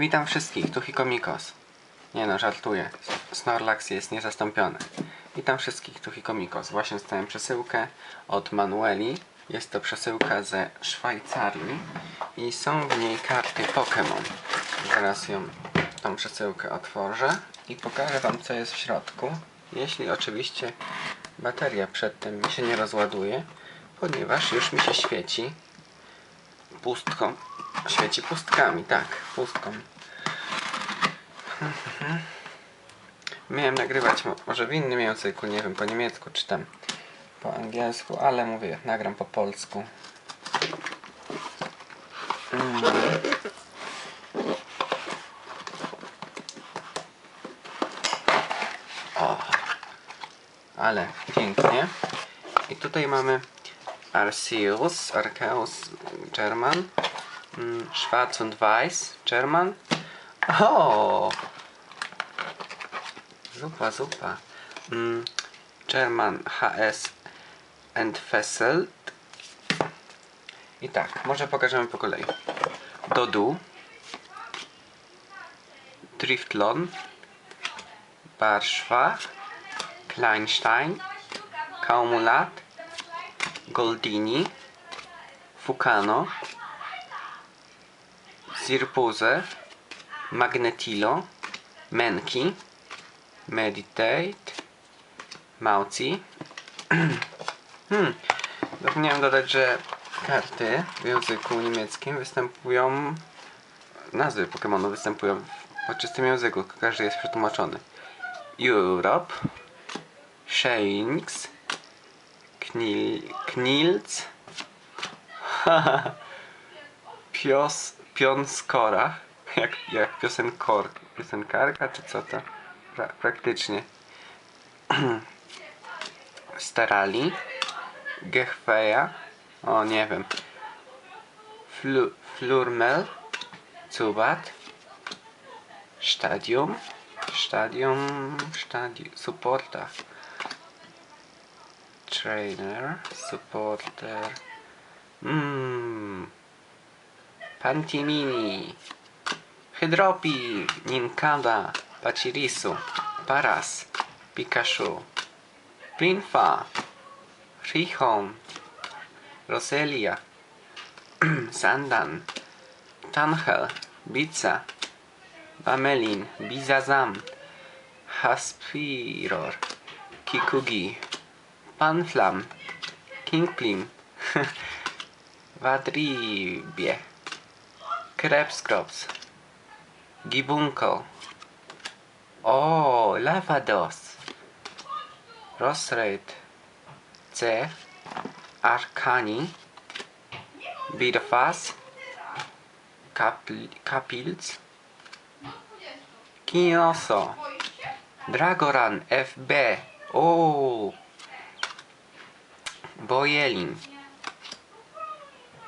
Witam wszystkich, tu Hikomikos. Nie no, żartuję. Snorlax jest niezastąpiony. Witam wszystkich, tu Hikomikos. Właśnie dostałem przesyłkę od Manueli. Jest to przesyłka ze Szwajcarii i są w niej karty Pokémon. Zaraz ją, tą przesyłkę otworzę i pokażę Wam co jest w środku. Jeśli oczywiście bateria przedtem mi się nie rozładuje, ponieważ już mi się świeci pustką. Świeci pustkami, tak, pustką. Miałem nagrywać mo- może w innym języku, nie wiem, po niemiecku czy tam po angielsku, ale mówię, nagram po polsku. Mm. O, ale pięknie. I tutaj mamy Arceus, Arceus German, mm, Schwarz und Weiß German. O! Zupa, zupa. Mm, German HS Entfesselt. I tak, może pokażemy po kolei. Dodu. Driftlon. Barschwa. Kleinstein. Kaumulat. Goldini. Fucano. Zirpuse. Magnetilo. Menki. Meditate. Mauci. hmm. Zapomniałem dodać, że karty w języku niemieckim występują. Nazwy Pokémonów występują w oczystym języku. Każdy jest przetłumaczony. Europe. Shanks. Knil, Knilc. Pios, Pionskora. Jak, jak piosenkor, piosenkarka, czy co to? Pra, praktycznie. Starali. Gechweja. O, nie wiem. Flu, Flurmel. Zubat. Stadium. Stadium. Stadium. Supporta. Trainer. Supporter. Mmm. Antimini, Hedropi, ninkada Pachirisu, Paras, Pikachu, Plinfa, Rihon, Roselia, Sandan, Tanhel, Bica, Bamelin. Bizazam, Haspiror, Kikugi, Panflam, Kingplim, Vadribie. Krebskrops. Gibunkel. O, Lavados. Rosraid. C. Arcani. Bidofas. Kapl Kapilc. Kinoso. Dragoran FB. O. Bojelin.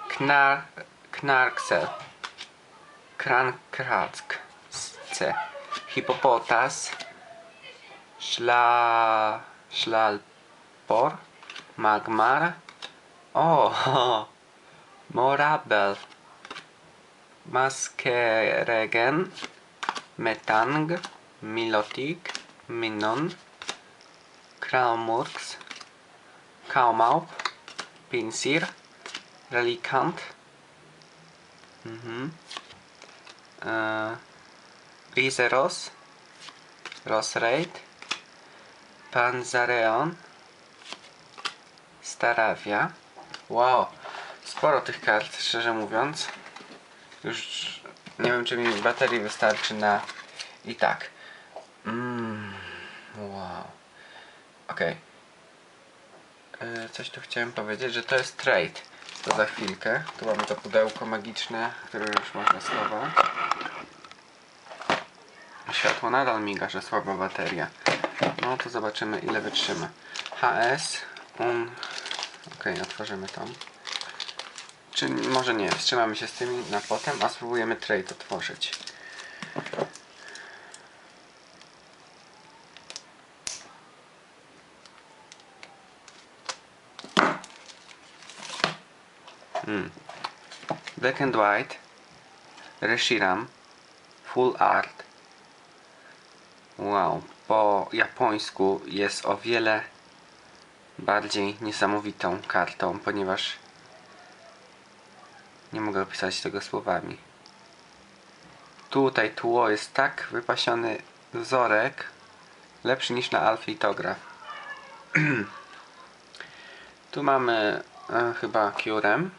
Knar Knarksel. Krankratzce, Hippopotas, Szla... Szlalpor, Magmar, o, oh, Morabel, Maskeregen, Metang, Milotik, Minon, Kraumurks, Kaumaup, Pinsir, Relikant, mhm. Mm Rizeros. Rosraid. Panzareon. Staravia. Wow, sporo tych kart, szczerze mówiąc. Już nie wiem, czy mi baterii wystarczy na... I tak. Mm, wow. Okej. E, Coś tu chciałem powiedzieć, że to jest trade. To za chwilkę. Tu mamy to pudełko magiczne, które już można schować. Światło nadal miga, że słaba bateria. No to zobaczymy ile wytrzyma. HS. Um. Ok, otworzymy tą. Czy może nie, wstrzymamy się z tymi na potem, a spróbujemy trade otworzyć. Hmm. Black and White. Reshiram. Full Art. Wow, po japońsku jest o wiele bardziej niesamowitą kartą, ponieważ nie mogę opisać tego słowami. Tutaj tło jest tak wypasiony wzorek, lepszy niż na alfitograf. tu mamy e, chyba Curem,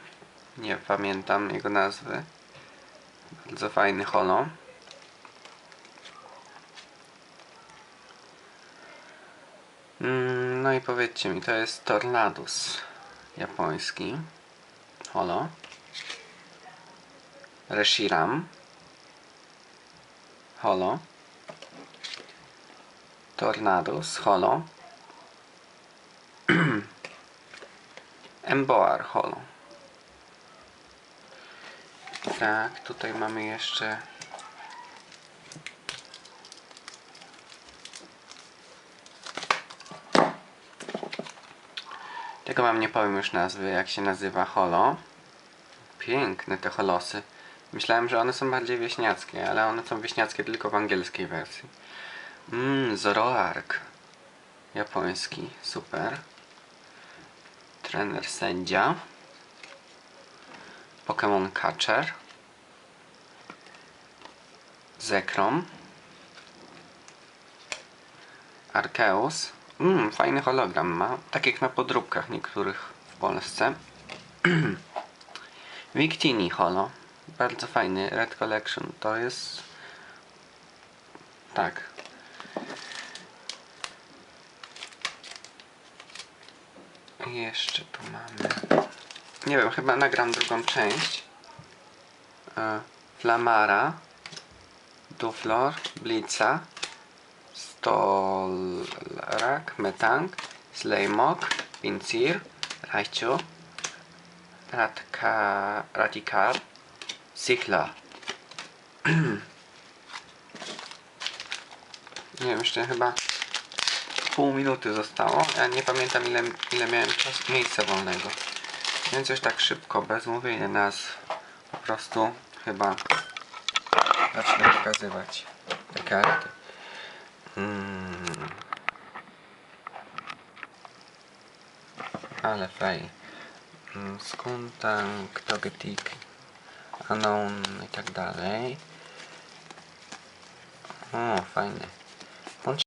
nie pamiętam jego nazwy. Bardzo fajny holo. No i powiedzcie mi, to jest Tornadus japoński. Holo. Reshiram. Holo. Tornadus. Holo. Emboar. Holo. Tak, tutaj mamy jeszcze Tego wam nie powiem już nazwy, jak się nazywa holo. Piękne te holosy. Myślałem, że one są bardziej wieśniackie, ale one są wieśniackie tylko w angielskiej wersji. Mmm, Zoroark. Japoński, super. Trener sędzia. Pokémon Catcher. Zekrom. Arceus. Mmm, fajny hologram ma. Tak jak na podróbkach niektórych w Polsce. Victini Holo. Bardzo fajny. Red Collection. To jest... Tak. Jeszcze tu mamy... Nie wiem, chyba nagram drugą część. E, Flamara. Duflor. Blitza. Stolrak, Metang, Slejmok, Pincir, Raichu, Ratka, Ratikar, Sikla. Nie wiem, jeszcze chyba pół minuty zostało. Ja nie pamiętam ile, ile miałem czas, miejsca wolnego. Więc już tak szybko, bez mówienia nazw, po prostu chyba zacznę pokazywać te karty. Mm. Ale fajnie. Mm, Skuntang, Togetic, Anon i tak dalej. O, fajne.